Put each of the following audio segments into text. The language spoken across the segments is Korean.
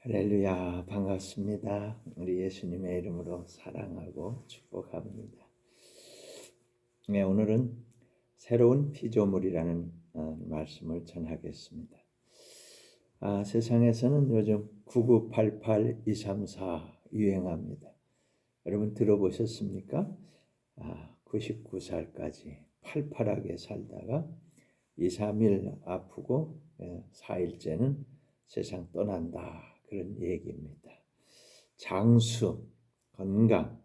할렐루야 반갑습니다. 우리 예수님의 이름으로 사랑하고 축복합니다. 네, 오늘은 새로운 피조물이라는 어, 말씀을 전하겠습니다. 아, 세상에서는 요즘 9988 234 유행합니다. 여러분 들어보셨습니까? 아, 99살까지 팔팔하게 살다가 2, 3일 아프고 4일째는 예, 세상 떠난다. 그런 얘기입니다. 장수, 건강,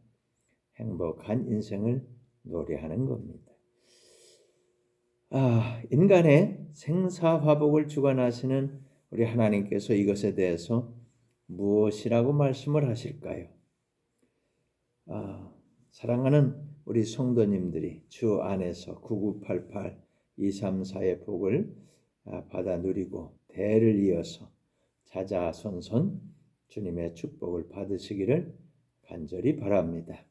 행복한 인생을 노래하는 겁니다. 아, 인간의 생사화복을 주관하시는 우리 하나님께서 이것에 대해서 무엇이라고 말씀을 하실까요? 아, 사랑하는 우리 성도님들이 주 안에서 9988 234의 복을 아, 받아 누리고 대를 이어서 자자손손 주님의 축복을 받으시기를 간절히 바랍니다.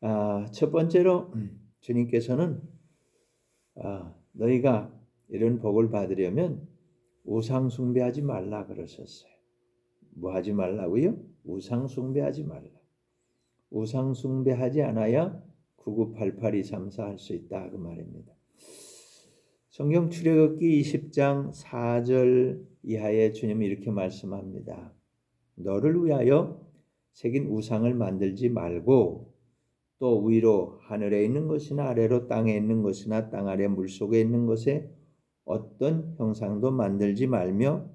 아, 첫 번째로 주님께서는 아, 너희가 이런 복을 받으려면 우상 숭배하지 말라 그러셨어요. 뭐 하지 말라고요? 우상 숭배하지 말라. 우상 숭배하지 않아야 9988-234 할 수 있다 그 말입니다. 성경 출애굽기 20장 4절 이하에 주님이 이렇게 말씀합니다. 너를 위하여 새긴 우상을 만들지 말고 또 위로 하늘에 있는 것이나 아래로 땅에 있는 것이나 땅 아래 물 속에 있는 것에 어떤 형상도 만들지 말며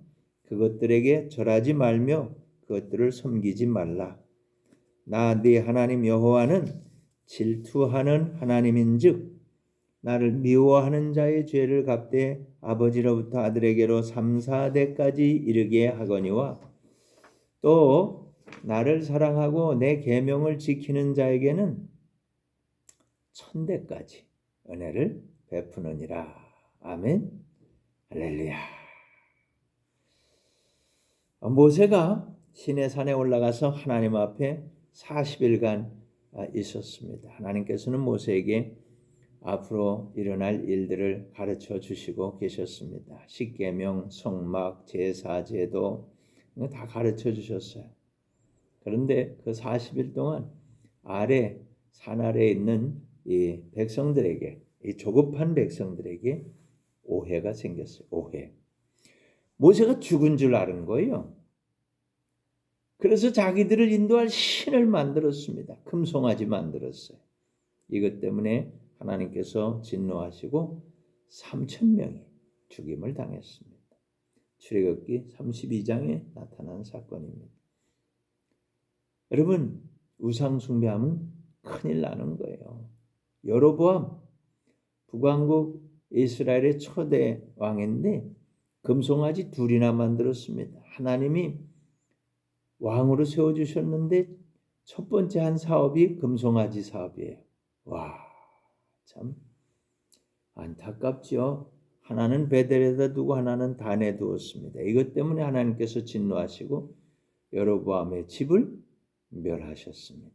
그것들에게 절하지 말며 그것들을 섬기지 말라. 나 네 하나님 여호와는 질투하는 하나님인즉 나를 미워하는 자의 죄를 갚되 아버지로부터 아들에게로 3, 4대까지 이르게 하거니와 또 나를 사랑하고 내 계명을 지키는 자에게는 천대까지 은혜를 베푸느니라. 아멘. 할렐루야. 모세가 신의 산에 올라가서 하나님 앞에 40일간 있었습니다. 하나님께서는 모세에게 앞으로 일어날 일들을 가르쳐 주시고 계셨습니다. 십계명, 성막, 제사, 제도 다 가르쳐 주셨어요. 그런데 그 40일 동안 아래 산 아래에 있는 이 백성들에게 이 조급한 백성들에게 오해가 생겼어요. 오해. 모세가 죽은 줄 아는 거예요. 그래서 자기들을 인도할 신을 만들었습니다. 금송아지 만들었어요. 이것 때문에 하나님께서 진노하시고 3천 명이 죽임을 당했습니다. 출애굽기 32장에 나타난 사건입니다. 여러분 우상 숭배하면 큰일 나는 거예요. 여로보암 북왕국 이스라엘의 초대 왕인데 금송아지 둘이나 만들었습니다. 하나님이 왕으로 세워 주셨는데 첫 번째 한 사업이 금송아지 사업이에요. 와. 참 안타깝죠. 하나는 베델에다 두고 하나는 단에 두었습니다. 이것 때문에 하나님께서 진노하시고 여로보암의 집을 멸하셨습니다.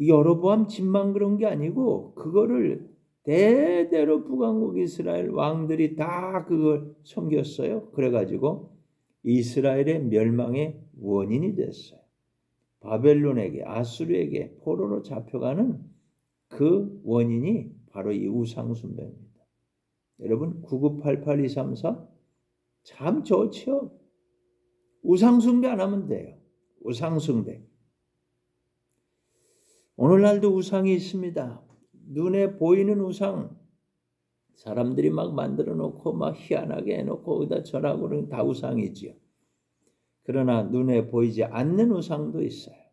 여로보암 집만 그런 게 아니고 그거를 대대로 북왕국 이스라엘 왕들이 다 그걸 섬겼어요. 그래가지고 이스라엘의 멸망의 원인이 됐어요. 바벨론에게 아수르에게 포로로 잡혀가는 그 원인이 바로 이 우상숭배입니다. 여러분 9988-234 참 좋죠. 우상숭배 안 하면 돼요. 우상숭배. 오늘날도 우상이 있습니다. 눈에 보이는 우상 사람들이 막 만들어 놓고 막 희한하게 해놓고 거기다 절하고 그러는 다 우상이지요. 그러나 눈에 보이지 않는 우상도 있어요.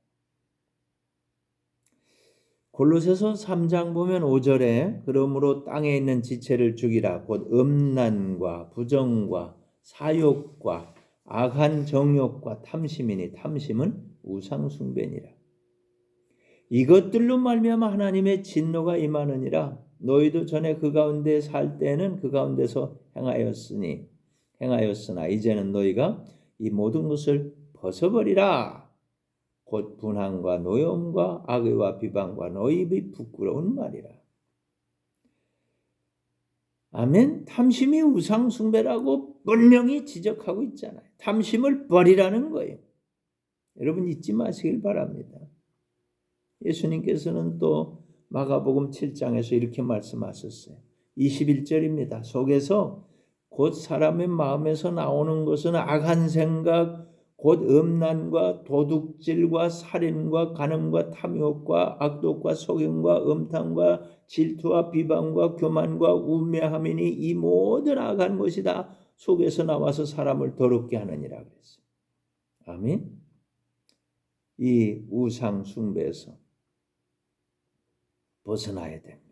골로새서 3장 보면 5절에 그러므로 땅에 있는 지체를 죽이라 곧 음란과 부정과 사욕과 악한 정욕과 탐심이니 탐심은 우상 숭배니라. 이것들로 말미암아 하나님의 진노가 임하느니라. 너희도 전에 그 가운데 살 때는 그 가운데서 행하였으니 행하였으나 이제는 너희가 이 모든 것을 벗어버리라. 곧 분함과 노염과 악의와 비방과 노입이 부끄러운 말이라. 아멘. 탐심이 우상 숭배라고 분명히 지적하고 있잖아요. 탐심을 버리라는 거예요. 여러분 잊지 마시길 바랍니다. 예수님께서는 또 마가복음 7장에서 이렇게 말씀하셨어요. 21절입니다. 속에서 곧 사람의 마음에서 나오는 것은 악한 생각, 곧 음란과 도둑질과 살인과 간음과 탐욕과 악독과 속임과 음탕과 질투와 비방과 교만과 우매함이니 이 모든 악한 것이 다 속에서 나와서 사람을 더럽게 하느니라 그랬어요. 아멘. 이 우상 숭배에서 벗어나야 됩니다.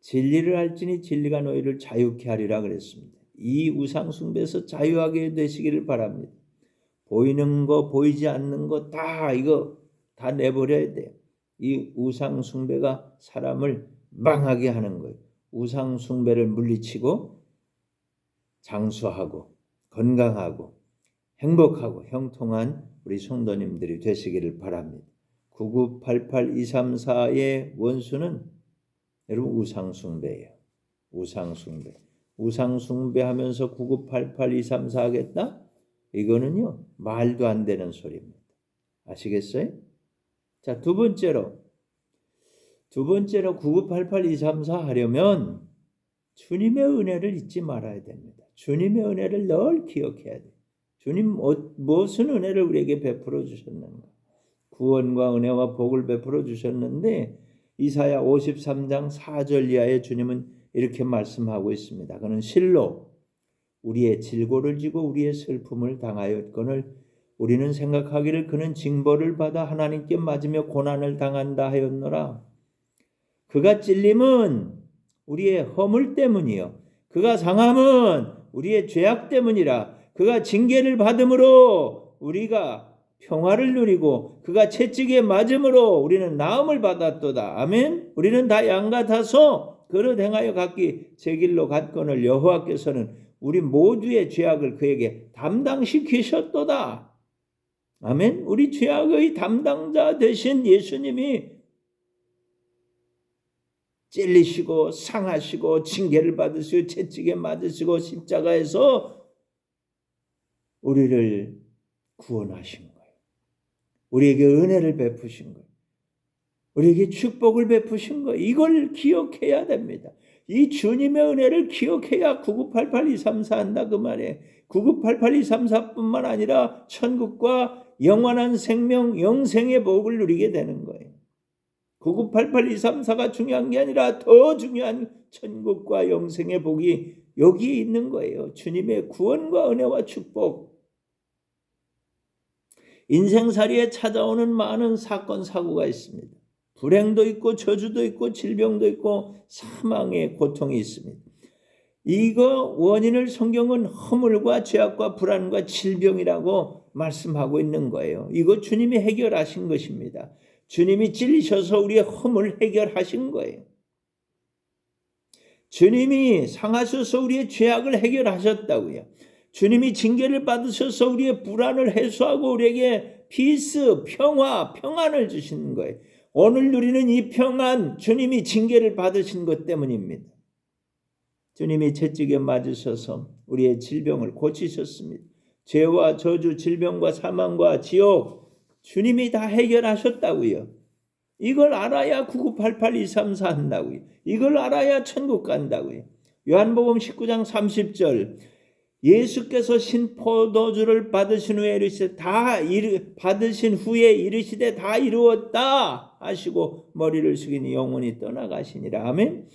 진리를 알지니 진리가 너희를 자유케 하리라 그랬습니다. 이 우상 숭배에서 자유하게 되시기를 바랍니다. 보이는 거 보이지 않는 거 다 이거 다 내버려야 돼요. 이 우상 숭배가 사람을 망하게 하는 거예요. 우상 숭배를 물리치고 장수하고 건강하고 행복하고 형통한 우리 성도님들이 되시기를 바랍니다. 9988234의 원수는 여러분 우상 숭배예요. 우상 숭배. 우상 숭배하면서 998823 하겠다? 이거는요 말도 안 되는 소리입니다. 아시겠어요? 자, 두 번째로 두 번째로 998823 하려면 주님의 은혜를 잊지 말아야 됩니다. 주님의 은혜를 늘 기억해야 돼요. 주님 어, 무슨 은혜를 우리에게 베풀어 주셨는가? 구원과 은혜와 복을 베풀어 주셨는데 이사야 53장 4절 이하에 주님은 이렇게 말씀하고 있습니다. 그는 실로 우리의 질고를 지고 우리의 슬픔을 당하였거늘 우리는 생각하기를 그는 징벌을 받아 하나님께 맞으며 고난을 당한다 하였노라. 그가 찔림은 우리의 허물 때문이요. 그가 상함은 우리의 죄악 때문이라. 그가 징계를 받음으로 우리가 평화를 누리고 그가 채찍에 맞음으로 우리는 나음을 받았도다. 아멘. 우리는 다 양 같아서 그릇 행하여 각기 제 길로 갔거늘 여호와께서는 우리 모두의 죄악을 그에게 담당시키셨도다. 아멘. 우리 죄악의 담당자 되신 예수님이 찔리시고 상하시고 징계를 받으시고 채찍에 맞으시고 십자가에서 우리를 구원하신 거예요. 우리에게 은혜를 베푸신 거예요. 우리에게 축복을 베푸신 거예요. 이걸 기억해야 됩니다. 이 주님의 은혜를 기억해야 9988-234 한다 그 말이에요. 9988-234뿐만 아니라 천국과 영원한 생명, 영생의 복을 누리게 되는 거예요. 9988-234가 중요한 게 아니라 더 중요한 천국과 영생의 복이 여기 있는 거예요. 주님의 구원과 은혜와 축복. 인생살이에 찾아오는 많은 사건, 사고가 있습니다. 불행도 있고 저주도 있고 질병도 있고 사망의 고통이 있습니다. 이거 원인을 성경은 허물과 죄악과 불안과 질병이라고 말씀하고 있는 거예요. 이거 주님이 해결하신 것입니다. 주님이 찔리셔서 우리의 허물 해결하신 거예요. 주님이 상하셔서 우리의 죄악을 해결하셨다고요. 주님이 징계를 받으셔서 우리의 불안을 해소하고 우리에게 피스, 평화, 평안을 주시는 거예요. 오늘 누리는 이 평안 주님이 징계를 받으신 것 때문입니다. 주님이 채찍에 맞으셔서 우리의 질병을 고치셨습니다. 죄와 저주, 질병과 사망과 지옥 주님이 다 해결하셨다고요. 이걸 알아야 9988-234 한다고요. 이걸 알아야 천국 간다고요. 요한복음 19장 30절 예수께서 신포도주를 받으신 후에 이르시되 다 이르, 받으신 후에 이르시되 다 이루었다 하시고 머리를 숙이니 영원히 떠나가시니라 아멘.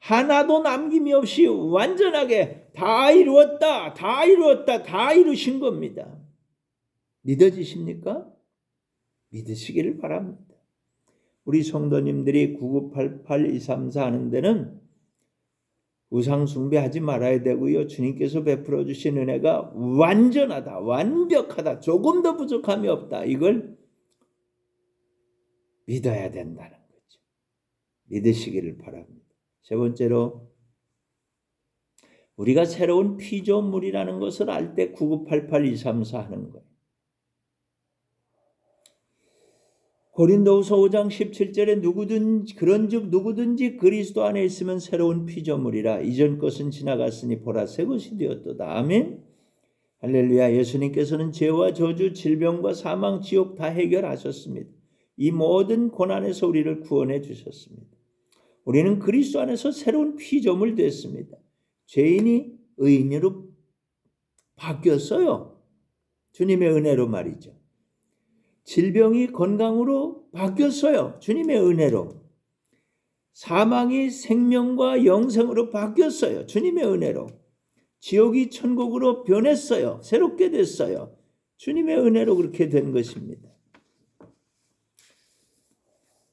하나도 남김이 없이 완전하게 다 이루었다, 다 이루었다, 다 이루신 겁니다. 믿어지십니까? 믿으시기를 바랍니다. 우리 성도님들이 9988-234 하는 데는 우상 숭배하지 말아야 되고요. 주님께서 베풀어 주신 은혜가 완전하다, 완벽하다, 조금 더 부족함이 없다. 이걸 믿어야 된다는 거죠. 믿으시기를 바랍니다. 세 번째로 우리가 새로운 피조물이라는 것을 알 때 9988-234 하는 거예요. 고린도후서 5장 17절에 누구든 그런즉 누구든지 그리스도 안에 있으면 새로운 피조물이라 이전 것은 지나갔으니 보라 새 것이 되었도다. 아멘. 할렐루야. 예수님께서는 죄와 저주, 질병과 사망, 지옥 다 해결하셨습니다. 이 모든 고난에서 우리를 구원해 주셨습니다. 우리는 그리스도 안에서 새로운 피조물 됐습니다. 죄인이 의인으로 바뀌었어요. 주님의 은혜로 말이죠. 질병이 건강으로 바뀌었어요. 주님의 은혜로. 사망이 생명과 영생으로 바뀌었어요. 주님의 은혜로. 지옥이 천국으로 변했어요. 새롭게 됐어요. 주님의 은혜로 그렇게 된 것입니다.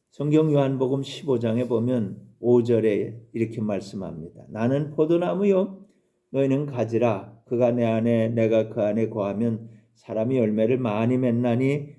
성경 요한복음 15장에 보면 5절에 이렇게 말씀합니다. 나는 포도나무요 너희는 가지라 그가 내 안에 내가 그 안에 거하면 사람이 열매를 많이 맺나니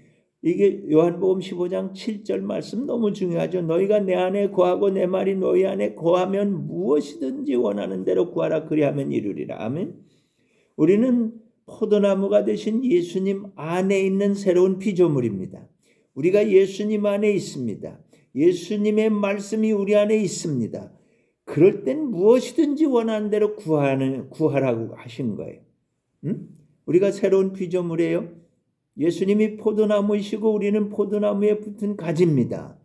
이게 요한복음 15장 7절 말씀 너무 중요하죠. 너희가 내 안에 거하고 내 말이 너희 안에 거하면 무엇이든지 원하는 대로 구하라 그리하면 이루리라. 아멘. 우리는 포도나무가 되신 예수님 안에 있는 새로운 피조물입니다. 우리가 예수님 안에 있습니다. 예수님의 말씀이 우리 안에 있습니다. 그럴 땐 무엇이든지 원하는 대로 구하는 구하라고 하신 거예요. 응? 우리가 새로운 피조물이에요. 예수님이 포도나무이시고 우리는 포도나무에 붙은 가지입니다.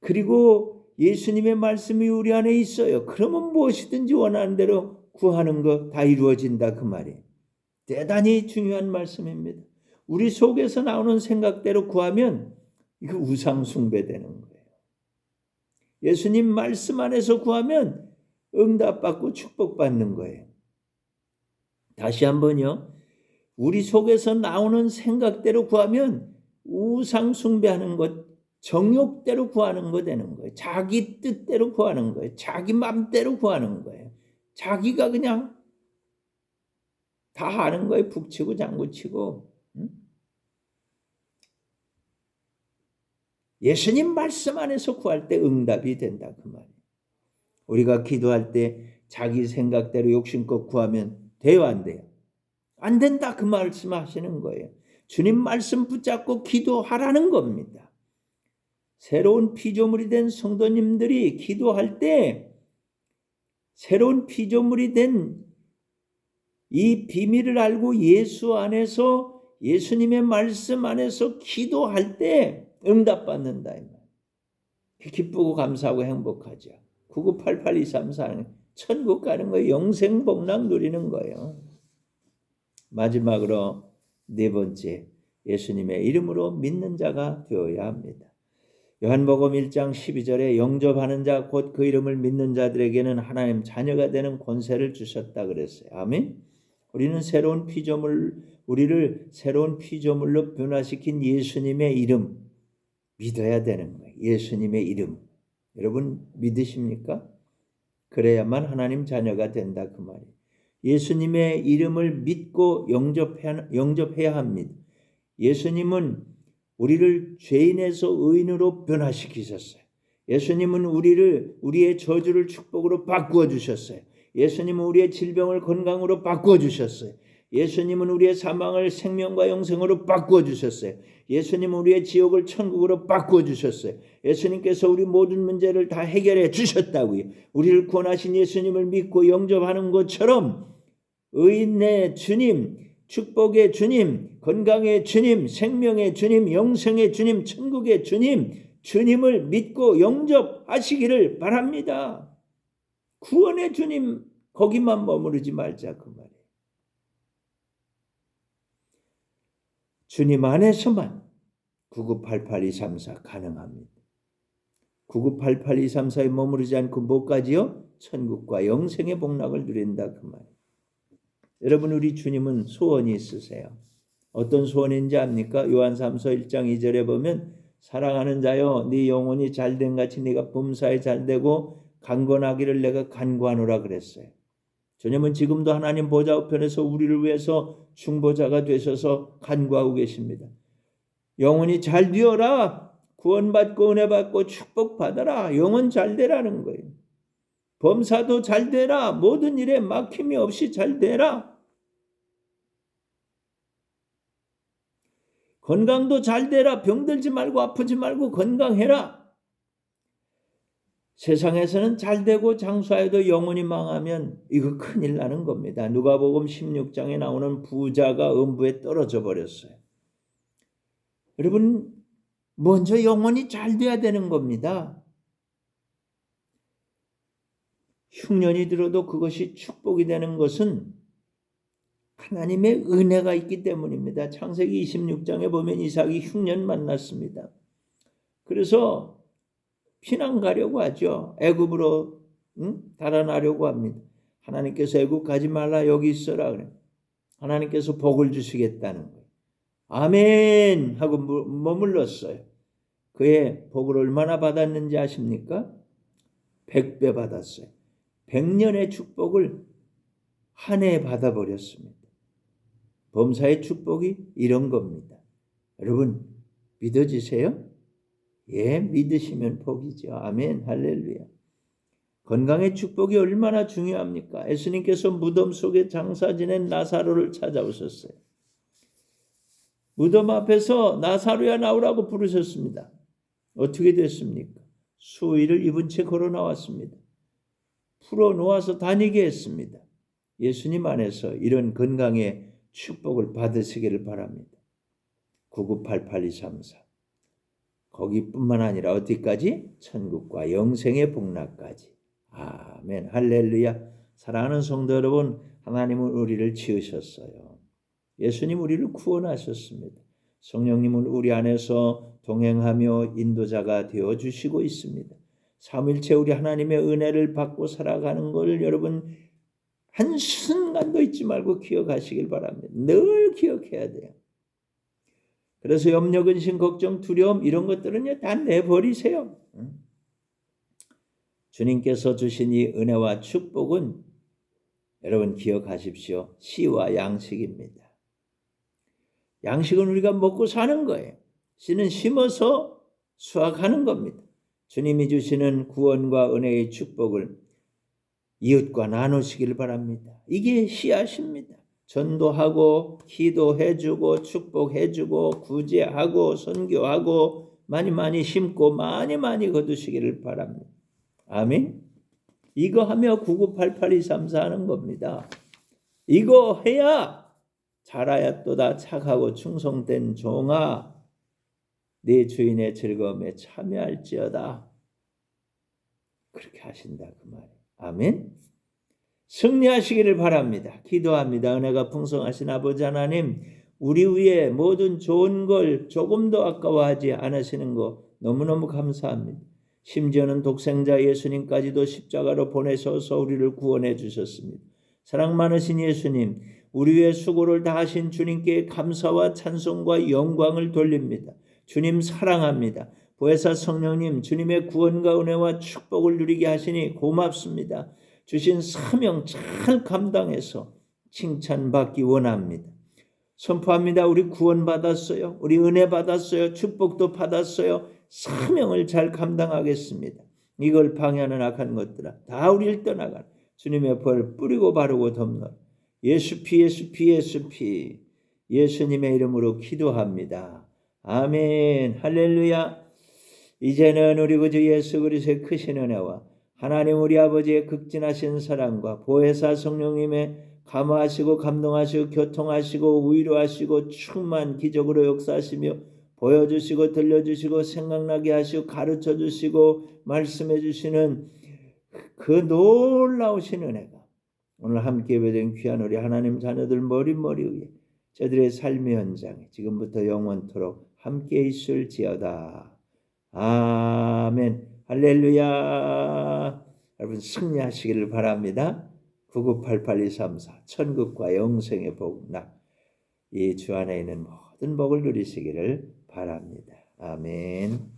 그리고 예수님의 말씀이 우리 안에 있어요. 그러면 무엇이든지 원하는 대로 구하는 거다 이루어진다 그 말이에요. 대단히 중요한 말씀입니다. 우리 속에서 나오는 생각대로 구하면 이거 우상 숭배되는 거예요. 예수님 말씀 안에서 구하면 응답받고 축복받는 거예요. 다시 한번요. 우리 속에서 나오는 생각대로 구하면 우상 숭배하는 것, 정욕대로 구하는 거 되는 거예요. 자기 뜻대로 구하는 거예요. 자기 맘대로 구하는 거예요. 자기가 그냥 다 하는 거예요. 북치고 장구치고. 응? 예수님 말씀 안에서 구할 때 응답이 된다 그 말이에요. 우리가 기도할 때 자기 생각대로 욕심껏 구하면 돼요 안 돼요? 안 된다 그 말씀하시는 거예요. 주님 말씀 붙잡고 기도하라는 겁니다. 새로운 피조물이 된 성도님들이 기도할 때 새로운 피조물이 된 이 비밀을 알고 예수 안에서 예수님의 말씀 안에서 기도할 때 응답받는다. 기쁘고 감사하고 행복하죠. 99882344 천국 가는 거예요. 영생 복락 누리는 거예요. 마지막으로 네 번째 예수님의 이름으로 믿는 자가 되어야 합니다. 요한복음 1장 12절에 영접하는 자 곧 그 이름을 믿는 자들에게는 하나님 자녀가 되는 권세를 주셨다 그랬어요. 아멘. 우리는 새로운 피조물 우리를 새로운 피조물로 변화시킨 예수님의 이름 믿어야 되는 거예요. 예수님의 이름. 여러분 믿으십니까? 그래야만 하나님 자녀가 된다 그 말이에요. 예수님의 이름을 믿고 영접해야, 영접해야 합니다. 예수님은 우리를 죄인에서 의인으로 변화시키셨어요. 예수님은 우리를 우리의 저주를 축복으로 바꾸어 주셨어요. 예수님은 우리의 질병을 건강으로 바꾸어 주셨어요. 예수님은 우리의 사망을 생명과 영생으로 바꾸어 주셨어요. 예수님은 우리의 지옥을 천국으로 바꾸어 주셨어요. 예수님께서 우리 모든 문제를 다 해결해 주셨다고요. 우리를 구원하신 예수님을 믿고 영접하는 것처럼 의인의 주님, 축복의 주님, 건강의 주님, 생명의 주님, 영생의 주님, 천국의 주님, 주님을 믿고 영접하시기를 바랍니다. 구원의 주님 거기만 머무르지 말자 그 말이에요. 주님 안에서만 9988-234 가능합니다. 9988-234에 머무르지 않고 뭐까지요? 천국과 영생의 복락을 누린다 그 말. 여러분 우리 주님은 소원이 있으세요. 어떤 소원인지 압니까? 요한 3서 1장 2절에 보면 사랑하는 자여 네 영혼이 잘된 같이 네가 범사에 잘되고 강건하기를 내가 간구하노라 그랬어요. 주님은 지금도 하나님 보좌 우편에서 우리를 위해서 중보자가 되셔서 간구하고 계십니다. 영혼이 잘 되어라. 구원받고 은혜 받고 축복받아라. 영혼 잘 되라는 거예요. 범사도 잘 되라. 모든 일에 막힘이 없이 잘 되라. 건강도 잘 되라. 병들지 말고 아프지 말고 건강해라. 세상에서는 잘 되고 장수하여도 영혼이 망하면 이거 큰일 나는 겁니다. 누가복음 16장에 나오는 부자가 음부에 떨어져 버렸어요. 여러분 먼저 영혼이 잘 돼야 되는 겁니다. 흉년이 들어도 그것이 축복이 되는 것은 하나님의 은혜가 있기 때문입니다. 창세기 26장에 보면 이삭이 흉년 만났습니다. 그래서 피난 가려고 하죠. 애굽으로 응? 달아나려고 합니다. 하나님께서 애굽 가지 말라 여기 있어라 그래. 하나님께서 복을 주시겠다는 거예요. 아멘 하고 머물렀어요. 그의 복을 얼마나 받았는지 아십니까? 100배 받았어요. 100년의 축복을 한 해에 받아버렸습니다. 범사의 축복이 이런 겁니다. 여러분 믿어지세요? 예, 믿으시면 복이죠. 아멘, 할렐루야. 건강의 축복이 얼마나 중요합니까? 예수님께서 무덤 속에 장사 지낸 나사로를 찾아오셨어요. 무덤 앞에서 나사로야 나오라고 부르셨습니다. 어떻게 됐습니까? 수의를 입은 채 걸어 나왔습니다. 풀어 놓아서 다니게 했습니다. 예수님 안에서 이런 건강의 축복을 받으시기를 바랍니다. 9988-234 거기뿐만 아니라 어디까지? 천국과 영생의 복락까지. 아멘. 할렐루야. 사랑하는 성도 여러분, 하나님은 우리를 지으셨어요. 예수님 우리를 구원하셨습니다. 성령님은 우리 안에서 동행하며 인도자가 되어 주시고 있습니다. 삼일체 우리 하나님의 은혜를 받고 살아가는 것을 여러분 한 순간도 잊지 말고 기억하시길 바랍니다. 늘 기억해야 돼요. 그래서 염려, 근심, 걱정, 두려움 이런 것들은요 다 내버리세요. 주님께서 주신 이 은혜와 축복은 여러분 기억하십시오. 씨와 양식입니다. 양식은 우리가 먹고 사는 거예요. 씨는 심어서 수확하는 겁니다. 주님이 주시는 구원과 은혜의 축복을 이웃과 나누시길 바랍니다. 이게 씨앗입니다. 전도하고 기도해주고 축복해주고 구제하고 선교하고 많이 많이 심고 많이 많이 거두시기를 바랍니다. 아멘. 이거 하며 9988-234 하는 겁니다. 이거 해야 자라야 또다 착하고 충성된 종아 네 주인의 즐거움에 참여할지어다. 그렇게 하신다 그 말이에요. 아멘. 승리하시기를 바랍니다. 기도합니다. 은혜가 풍성하신 아버지 하나님, 우리 위에 모든 좋은 걸 조금도 아까워하지 않으시는 거 너무너무 감사합니다. 심지어는 독생자 예수님까지도 십자가로 보내셔서 우리를 구원해 주셨습니다. 사랑 많으신 예수님, 우리 위에 수고를 다하신 주님께 감사와 찬송과 영광을 돌립니다. 주님 사랑합니다. 보혜사 성령님, 주님의 구원과 은혜와 축복을 누리게 하시니 고맙습니다. 주신 사명 잘 감당해서 칭찬받기 원합니다. 선포합니다. 우리 구원받았어요. 우리 은혜 받았어요. 축복도 받았어요. 사명을 잘 감당하겠습니다. 이걸 방해하는 악한 것들아 다 우리를 떠나가 주님의 벌 뿌리고 바르고 덮는 예수 피 예수 피 예수 피 예수님의 이름으로 기도합니다. 아멘 할렐루야 이제는 우리 구주 예수 그리스도의 크신 은혜와 하나님 우리 아버지의 극진하신 사랑과 보혜사 성령님의 감화하시고 감동하시고 교통하시고 위로하시고 충만 기적으로 역사하시며 보여주시고 들려주시고 생각나게 하시고 가르쳐 주시고 말씀해 주시는 그 놀라우신 은혜가 오늘 함께 예배된 귀한 우리 하나님 자녀들 머리머리 위에 저들의 삶의 현장에 지금부터 영원토록 함께 있을지어다. 아멘. 할렐루야. 여러분 승리하시기를 바랍니다. 9988-234 천국과 영생의 복락 이 주 안에 있는 모든 복을 누리시기를 바랍니다. 아멘.